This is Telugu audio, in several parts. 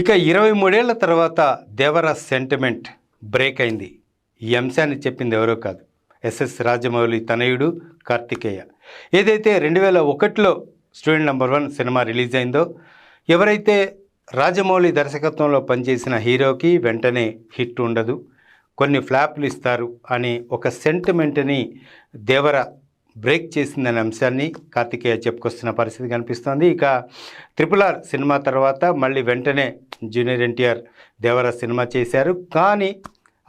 ఇక ఇరవై మూడేళ్ళ తర్వాత దేవర సెంటిమెంట్ బ్రేక్ అయింది. ఈ అంశాన్ని చెప్పింది ఎవరో కాదు. ఎస్ఎస్ రాజమౌళి తనయుడు కార్తికేయ. ఏదైతే రెండు వేల ఒకటిలో Student Number One cinema release అయిందో ఎవరైతే రాజమౌళి దర్శకత్వంలో పనిచేసిన హీరోకి వెంటనే హిట్ ఉండదు కొన్ని ఫ్లాప్లు ఇస్తారు అని ఒక సెంటిమెంట్ని దేవర బ్రేక్ చేసిందనే అంశాన్ని కార్తికేయ చెప్పుకొస్తున్న పరిస్థితి కనిపిస్తోంది. ఇక ట్రిపుల్ ఆర్ సినిమా తర్వాత మళ్ళీ వెంటనే జూనియర్ ఎన్టీఆర్ దేవర సినిమా చేశారు. కానీ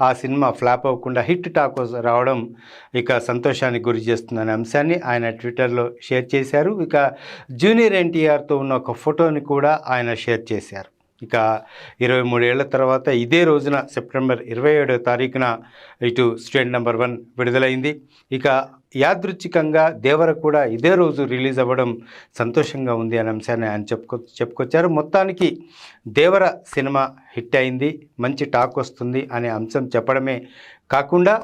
ఆ సినిమా ఫ్లాప్ అవ్వకుండా హిట్ టాక్ రావడం ఇక సంతోషానికి గురి చేస్తుందనే అంశాన్ని ఆయన ట్విట్టర్లో షేర్ చేశారు. ఇక జూనియర్ ఎన్టీఆర్తో ఉన్న ఒక ఫోటోని కూడా ఆయన షేర్ చేశారు. ఇక ఇరవై మూడేళ్ళ తర్వాత ఇదే రోజున సెప్టెంబర్ ఇరవై ఏడో తారీఖున ఇటు స్టూడెంట్ నెంబర్ వన్ విడుదలైంది. ఇక యాదృచ్ఛికంగా దేవర కూడా ఇదే రోజు రిలీజ్ అవ్వడం సంతోషంగా ఉంది అనే అంశాన్ని ఆయన చెప్పుకొ చెప్పుకొచ్చారు. మొత్తానికి దేవర సినిమా హిట్ అయింది మంచి టాక్ వస్తుంది అనే అంశం చెప్పడమే కాకుండా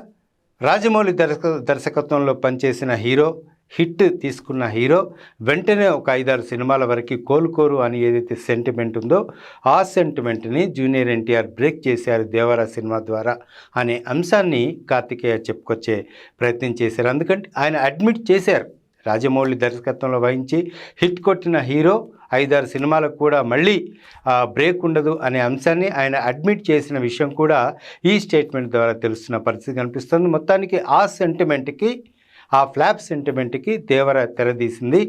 రాజమౌళి దర్శక దర్శకత్వంలో పనిచేసిన హీరో హిట్ తీసుకున్న హీరో వెంటనే ఒక ఐదారు సినిమాల వరకు కోలుకోరు అని ఏదైతే సెంటిమెంట్ ఉందో ఆ సెంటిమెంట్ని జూనియర్ ఎన్టీఆర్ బ్రేక్ చేశారు దేవరా సినిమా ద్వారా అనే అంశాన్ని కార్తికేయ చెప్పుకొచ్చే ప్రయత్నం చేశారు. ఎందుకంటే ఆయన అడ్మిట్ చేశారు. రాజమౌళి దర్శకత్వంలో వహించి హిట్ కొట్టిన హీరో ఐదారు సినిమాలకు కూడా మళ్ళీ బ్రేక్ ఉండదు అనే అంశాన్ని ఆయన అడ్మిట్ చేసిన విషయం కూడా ఈ స్టేట్మెంట్ ద్వారా తెలుస్తున్న పరిస్థితి కనిపిస్తుంది. మొత్తానికి ఆ సెంటిమెంట్కి ఆ ఫ్లాప్ సెంటిమెంట్కి దేవర తెరదీసింది.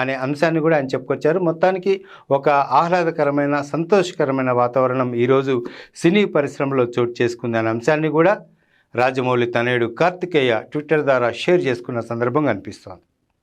అనే అంశాన్ని కూడా ఆయన చెప్పుకొచ్చారు. మొత్తానికి ఒక ఆహ్లాదకరమైన సంతోషకరమైన వాతావరణం ఈరోజు సినీ పరిశ్రమలో చోటు చేసుకుంది అనే అంశాన్ని కూడా రాజమౌళి తనయుడు కార్తికేయ ట్విట్టర్ ద్వారా షేర్ చేసుకున్న సందర్భం కనిపిస్తోంది